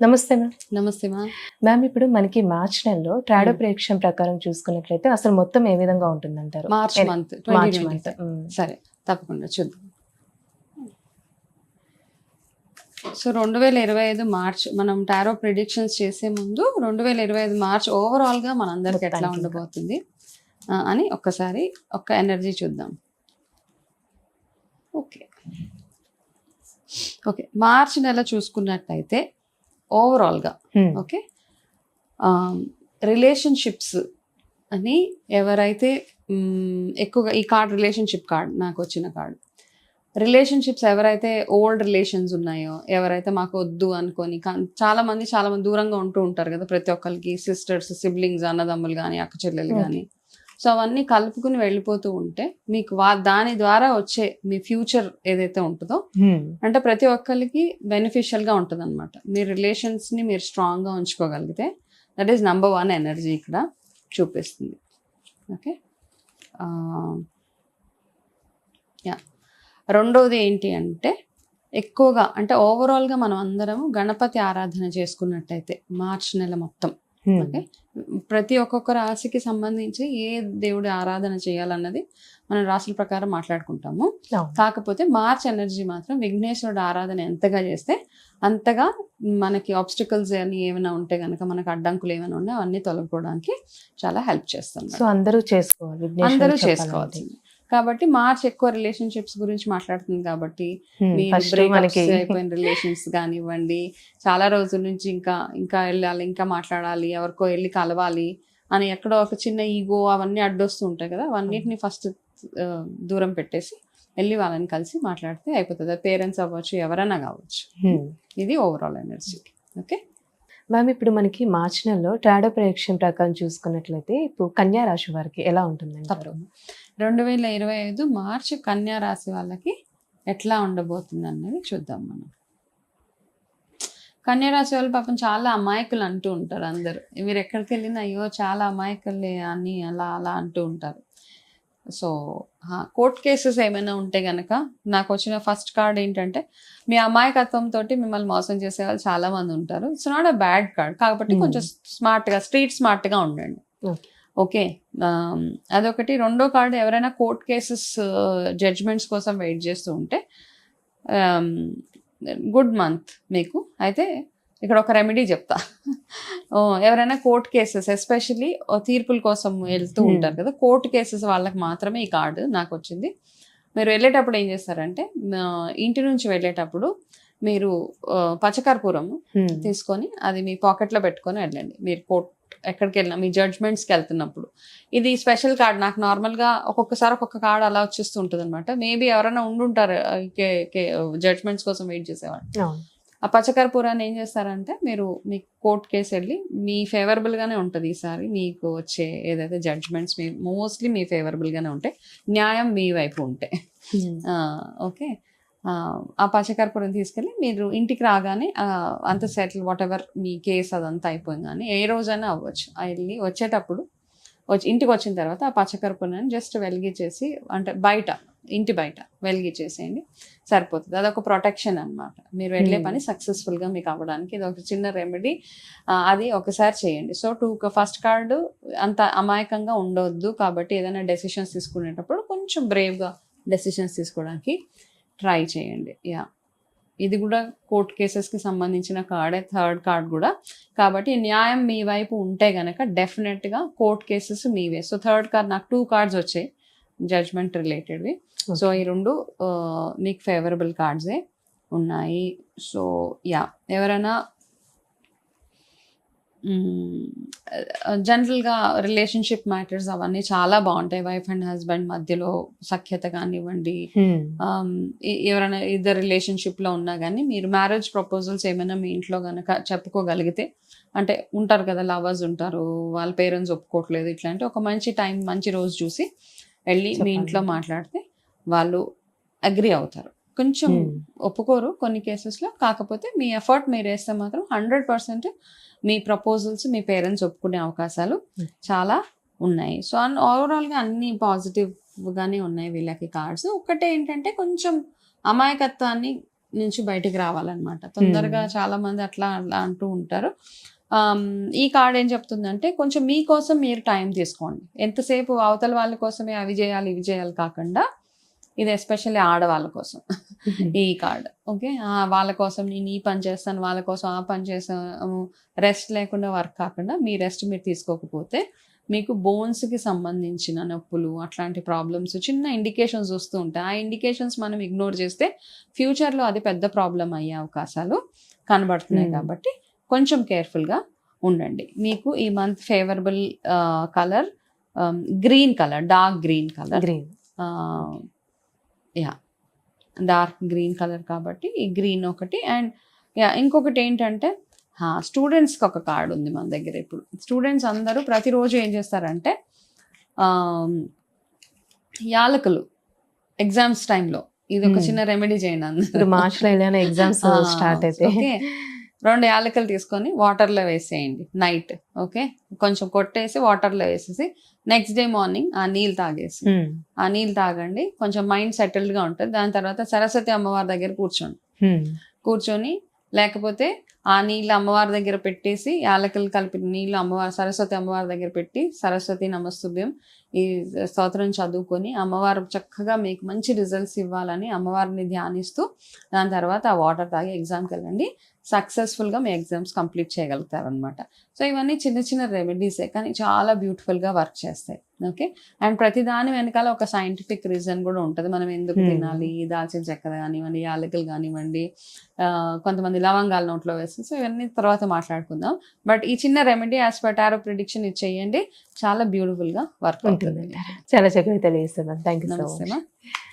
నమస్తే మ్యామ్. నమస్తే మా మ్యామ్ ఇప్పుడు మనకి మార్చ్ నెలలో ట్రాడో. ప్రేక్షణ ప్రకారం చూసుకున్నట్లయితే అసలు మొత్తం ఏ విధంగా ఉంటుందంటారు? మార్చ్ ఎన్- మంత్ మార్చ్ మంత్. సరే తప్పకుండా చూద్దాం. సో రెండు వేల ఇరవై ఐదు మార్చ్ మనం టారో ప్రిడిక్షన్స్ చేసే ముందు రెండు వేల ఇరవై ఐదు మార్చ్ ఓవరాల్గా మనందరికి ఎట్లా. ఉండబోతుంది? అని ఒక్కసారి ఒక్క ఎనర్జీ చూద్దాం. ఓకే. ఓకే మార్చ్ నెల చూసుకున్నట్టయితే ఓవరాల్గా ఓకే రిలేషన్షిప్స్ అని ఎవరైతే ఎక్కువగా ఈ కార్డ్ రిలేషన్షిప్ కార్డ్ నాకు వచ్చిన కార్డ్ రిలేషన్షిప్స్ ఎవరైతే ఓల్డ్ రిలేషన్స్ ఉన్నాయో ఎవరైతే మాకు వద్దు అనుకొని చాలా మంది చాలా మంది దూరంగా ఉంటూ ఉంటారు కదా ప్రతి ఒక్కరికి సిస్టర్స్ సిబ్లింగ్స్ అన్నదమ్ములు కానీ అక్క చెల్లెలు. కానీ సో అవన్నీ కలుపుకుని వెళ్ళిపోతూ ఉంటే మీకు వా దాని ద్వారా వచ్చే మీ ఫ్యూచర్ ఏదైతే ఉంటుందో అంటే ప్రతి ఒక్కరికి బెనిఫిషియల్గా ఉంటుంది అనమాట మీ రిలేషన్స్ని మీరు స్ట్రాంగ్గా ఉంచుకోగలిగితే that is number one energy ఇక్కడ చూపిస్తుంది. ఓకే? యా రెండవది ఏంటి అంటే ఎక్కువగా అంటే ఓవరాల్గా మనం అందరం గణపతి ఆరాధన చేసుకున్నట్టయితే మార్చ్ నెల మొత్తం ఓకే? ప్రతి ఒక్కొక్క రాశికి సంబంధించి ఏ దేవుడి ఆరాధన చేయాలన్నది మనం రాశుల ప్రకారం మాట్లాడుకుంటాము. కాకపోతే మార్చ్ ఎనర్జీ మాత్రం విఘ్నేశ్వరుడు ఆరాధన ఎంతగా చేస్తే అంతగా మనకి ఆబ్స్టికల్స్ అని ఏమైనా ఉంటే కనుక మనకి అడ్డంకులు ఏమైనా ఉన్నా అవన్నీ తొలగిపోవడానికి చాలా హెల్ప్ చేస్తుంది. సో అందరూ చేసుకోవాలి. అందరూ చెప్పాలంటే. కాబట్టి మార్చ్ ఎక్కువ రిలేషన్షిప్స్ గురించి మాట్లాడుతుంది కాబట్టి Hmm, అయిపోయిన రిలేషన్స్ కానివ్వండి చాలా రోజుల నుంచి ఇంకా ఇంకా వెళ్ళాలి ఇంకా మాట్లాడాలి ఎవరికో వెళ్ళి కలవాలి అని ఎక్కడో ఒక చిన్న ఈగో అవన్నీ అడ్డొస్తూ ఉంటాయి కదా అవన్నిటిని ఫస్ట్ దూరం పెట్టేసి వెళ్ళి వాళ్ళని కలిసి మాట్లాడితే అయిపోతుంది. పేరెంట్స్ అవ్వచ్చు ఎవరైనా కావచ్చు. Hmm. ఇది ఓవరాల్ ఎనర్జీ ఓకే మ్యామ్ ఇప్పుడు మనకి మార్చ్ నెలలో ట్రాడో ప్రేక్షణ ప్రకారం చూసుకున్నట్లయితే ఇప్పుడు కన్యా రాశి వారికి ఎలా ఉంటుంది తప్పకుండా. రెండు వేల ఇరవై ఐదు మార్చి కన్యా రాశి వాళ్ళకి ఎట్లా ఉండబోతుంది అన్నది చూద్దాం మనం. కన్యా రాశి వాళ్ళు పాపం చాలా అమాయకులు అంటూ ఉంటారు అందరూ. మీరు ఎక్కడికి వెళ్ళినా అయ్యో చాలా అమాయకులే అని అలా అలా అంటూ ఉంటారు. సో కోర్ట్ కేసెస్ ఏమైనా ఉంటే గనక నాకు వచ్చిన ఫస్ట్ కార్డ్ ఏంటంటే మీ అమాయకత్వంతో మిమ్మల్ని మోసం చేసే వాళ్ళు చాలా మంది ఉంటారు. It's not a bad card కాబట్టి. కొంచెం స్మార్ట్గా స్ట్రీట్ స్మార్ట్గా ఉండండి. ఓకే. అదొకటి. రెండో కార్డు ఎవరైనా కోర్ట్ కేసెస్ జడ్జ్మెంట్స్ కోసం వెయిట్ చేస్తూ ఉంటే గుడ్ మంత్ మీకు. అయితే ఇక్కడ ఒక రెమెడీ చెప్తా. ఎవరైనా కోర్ట్ కేసెస్ ఎస్పెషల్లీ తీర్పుల కోసం వెళ్తూ Hmm. ఉంటారు కదా కోర్ట్ కేసెస్ వాళ్ళకి మాత్రమే ఈ కార్డు నాకు వచ్చింది. మీరు వెళ్ళేటప్పుడు ఏం చేస్తారంటే ఇంటి నుంచి వెళ్ళేటప్పుడు మీరు పచ్చకర్పూరం Hmm. తీసుకొని అది మీ పాకెట్లో పెట్టుకొని వెళ్ళండి. మీరు కోర్ట్ ఎక్కడికి వెళ్ళినా మీ జడ్జ్మెంట్స్కి వెళ్తున్నప్పుడు. ఇది స్పెషల్ కార్డ్ నాకు నార్మల్గా ఒక్కొక్కసారి ఒక్కొక్క కార్డ్ అలా వచ్చేస్తూ ఉంటుంది అనమాట మేబీ ఎవరైనా ఉండుంటారు జడ్జ్మెంట్స్ కోసం వెయిట్ చేసేవాళ్ళు. ఆ పచ్చకర్పూరాన్ని ఏం చేస్తారంటే మీరు మీ కోర్ట్ కేసు వెళ్ళి మీ ఫేవరబుల్గానే ఉంటుంది ఈసారి. మీకు వచ్చే ఏదైతే జడ్జ్మెంట్స్ మీ మోస్ట్లీ మీ ఫేవరబుల్గానే ఉంటాయి. న్యాయం మీ వైపు ఉంటే. Hmm. ఆ, ఓకే? ఆ, పచ్చకర్పూరం తీసుకెళ్ళి మీరు ఇంటికి రాగానే అంత సెటిల్ వాట్ ఎవర్ మీ కేసు అదంతా అయిపోయింది కానీ ఏ రోజైనా అవ్వచ్చు. వెళ్ళి వచ్చేటప్పుడు వచ్చి ఇంటికి వచ్చిన తర్వాత ఆ పచ్చకర్పూరాన్ని జస్ట్ వెలిగించేసి అంటే బయట ఇంటి బయట వెలిగించేసేయండి. సరిపోతుంది. అదొక ప్రొటెక్షన్ అన్నమాట. మీరు వెళ్ళే Hmm. పని సక్సెస్ఫుల్గా మీకు అవ్వడానికి ఇది ఒక చిన్న రెమెడీ అది ఒకసారి చేయండి. సో టూ ఫస్ట్ కార్డు అంత అమాయకంగా ఉండొద్దు కాబట్టి ఏదైనా డెసిషన్స్ తీసుకునేటప్పుడు కొంచెం బ్రేవ్గా డెసిషన్స్ తీసుకోవడానికి ట్రై చేయండి. యా ఇది కూడా కోర్ట్ కేసెస్కి సంబంధించిన కార్డే థర్డ్ కార్డ్ కూడా. కాబట్టి న్యాయం మీ వైపు ఉంటే గనక డెఫినెట్గా కోర్ట్ కేసెస్ మీవే. సో థర్డ్ కార్డ్ నాకు టూ కార్డ్స్ వచ్చాయి జడ్జ్మెంట్ రిలేటెడ్వి సో ఈ రెండు మీకు ఫేవరబుల్ కార్డ్సే ఉన్నాయి. సో యా ఎవరైనా జనరల్గా రిలేషన్షిప్ మ్యాటర్స్ అవన్నీ చాలా బాగుంటాయి. వైఫ్ అండ్ హస్బెండ్ మధ్యలో సఖ్యత కానివ్వండి. ఎవరైనా ఇద్దరు రిలేషన్షిప్లో ఉన్నా కానీ మీరు మ్యారేజ్ ప్రపోజల్స్ ఏమైనా మీ ఇంట్లో కనుక చెప్పుకోగలిగితే అంటే ఉంటారు కదా లవర్స్ ఉంటారు వాళ్ళ పేరెంట్స్ ఒప్పుకోవట్లేదు ఇట్లాంటి ఒక మంచి టైం మంచి రోజు చూసి వెళ్ళి మీ. ఇంట్లో మాట్లాడితే వాళ్ళు అగ్రి అవుతారు. కొంచెం. ఒప్పుకోరు కొన్ని కేసెస్లో. కాకపోతే మీ ఎఫర్ట్ మీరు వేస్తే మాత్రం హండ్రెడ్ పర్సెంట్ మీ ప్రపోజల్స్ మీ పేరెంట్స్ ఒప్పుకునే అవకాశాలు. చాలా ఉన్నాయి. సో అన్ ఓవరాల్గా అన్ని పాజిటివ్గానే ఉన్నాయి వీళ్ళకి కార్డ్స్. ఒకటే ఏంటంటే కొంచెం అమాయకత్వాన్ని నుంచి బయటికి రావాలన్నమాట. తొందరగా చాలా మంది అట్లా అట్లా అంటూ ఉంటారు. ఈ కార్డ్ ఏం చెప్తుందంటే కొంచెం మీకోసం మీరు టైం తీసుకోండి. ఎంతసేపు అవతల వాళ్ళ కోసమే అవి చేయాలి ఇవి చేయాలి కాకుండా ఇది ఎస్పెషల్లీ ఆడవాళ్ళ కోసం. ఈ కార్డ్ ఓకే వాళ్ళ కోసం నేను ఈ పని చేస్తాను వాళ్ళ కోసం ఆ పని చేస్తాను. రెస్ట్ లేకుండా వర్క్ కాకుండా మీ రెస్ట్ మీరు తీసుకోకపోతే మీకు బోన్స్కి సంబంధించిన నొప్పులు అట్లాంటి ప్రాబ్లమ్స్ చిన్న ఇండికేషన్స్ వస్తూ ఉంటాయి. ఆ ఇండికేషన్స్ మనం ఇగ్నోర్ చేస్తే ఫ్యూచర్లో అది పెద్ద ప్రాబ్లం అయ్యే అవకాశాలు కనబడుతున్నాయి. కాబట్టి కొంచెం కేర్ఫుల్గా ఉండండి. మీకు ఈ month favourable colour green colour dark green colour green yeah dark green colour కాబట్టి ఈ గ్రీన్ ఒకటి అండ్ యా ఇంకొకటి ఏంటంటే స్టూడెంట్స్కి ఒక కార్డు ఉంది మన దగ్గర ఇప్పుడు. స్టూడెంట్స్ అందరూ ప్రతిరోజు ఏం చేస్తారంటే యాలకులు ఎగ్జామ్స్ టైంలో ఇది ఒక Hmm. చిన్న రెమెడీ చేయండి అందరూ. ఇప్పుడు మార్చ్లో ఏదైనా ఎగ్జామ్స్ స్టార్ట్ అయితే. రెండు యాలకులు తీసుకొని వాటర్లో వేసేయండి నైట్ ఓకే కొంచెం కొట్టేసి వాటర్లో వేసేసి నెక్స్ట్ డే మార్నింగ్ ఆ నీళ్ళు తాగేసి ఉమ్, ఆ నీళ్ళు తాగండి. కొంచెం మైండ్ సెటిల్డ్గా ఉంటుంది. దాని తర్వాత సరస్వతి అమ్మవారి దగ్గర కూర్చోండి. ఉమ్, కూర్చొని లేకపోతే ఆ నీళ్ళు అమ్మవారి దగ్గర పెట్టేసి యాలకులు కలిపిన నీళ్ళు అమ్మవారి సరస్వతి అమ్మవారి దగ్గర పెట్టి సరస్వతి నమస్తుభ్యం ఈ స్తోత్రం చదువుకొని అమ్మవారు చక్కగా మీకు మంచి రిజల్ట్స్ ఇవ్వాలని అమ్మవారిని ధ్యానిస్తూ దాని తర్వాత ఆ వాటర్ తాగి ఎగ్జామ్కి వెళ్ళండి. సక్సెస్ఫుల్గా మీ ఎగ్జామ్స్ కంప్లీట్ చేయగలుగుతారనమాట సో ఇవన్నీ చిన్న చిన్న రెమెడీసే కానీ చాలా బ్యూటిఫుల్గా వర్క్ చేస్తాయి. ఓకే అండ్ ప్రతి దాని వెనకాల ఒక సైంటిఫిక్ రీజన్ కూడా ఉంటుంది. మనం ఎందుకు Hmm. తినాలి? దాల్చిన చెక్క కానివ్వండి యాలకులు కానివ్వండి కొంతమంది లవంగాలు నోట్లో వేస్తారు సో ఇవన్నీ తర్వాత మాట్లాడుకుందాం. బట్ ఈ చిన్న remedy as per tarot prediction ఇది చేయండి. చాలా బ్యూటిఫుల్గా వర్క్ ఉంటుంది అవుతుంది. చాలా చక్కగా తెలియజేస్తున్నాను థ్యాంక్ యూ నమస్తే